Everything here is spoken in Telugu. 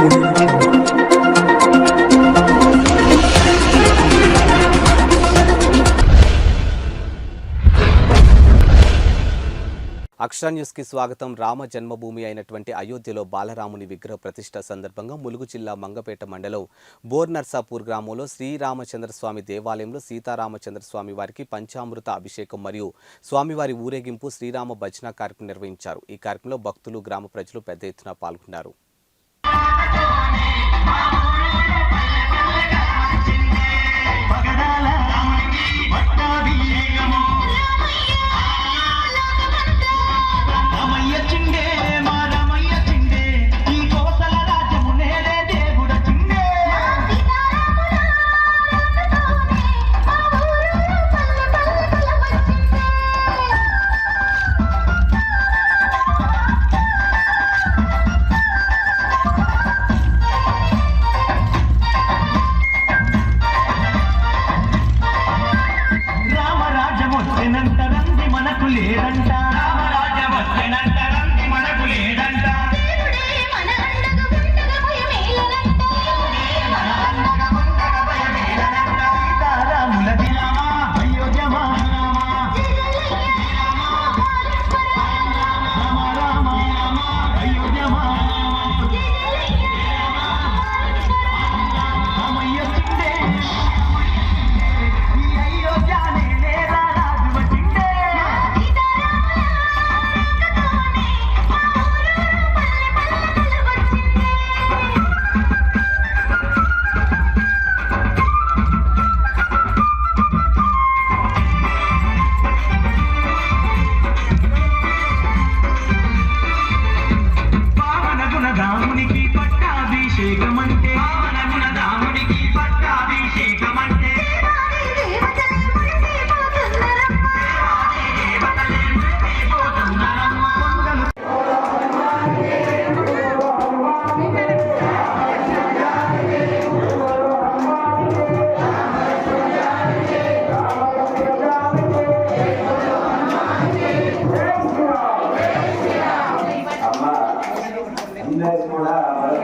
అక్షర న్యూస్కి స్వాగతం. రామ జన్మభూమి అయినటువంటి అయోధ్యలో బాలరాముని విగ్రహ ప్రతిష్ట సందర్భంగా ములుగు జిల్లా మంగపేట మండలం బోర్ నర్సాపూర్ గ్రామంలో శ్రీరామచంద్రస్వామి దేవాలయంలో సీతారామచంద్రస్వామి వారికి పంచామృత అభిషేకం మరియు స్వామివారి ఊరేగింపు శ్రీరామ భజన కార్యక్రమం నిర్వహించారు. ఈ కార్యక్రమంలో భక్తులు గ్రామ ప్రజలు పెద్ద ఎత్తున పాల్గొన్నారు. Thank you. పట్టాభిషేకమంటే పావన గుణదామునికి పట్టాభిషేకమంటే అందరూ కూడా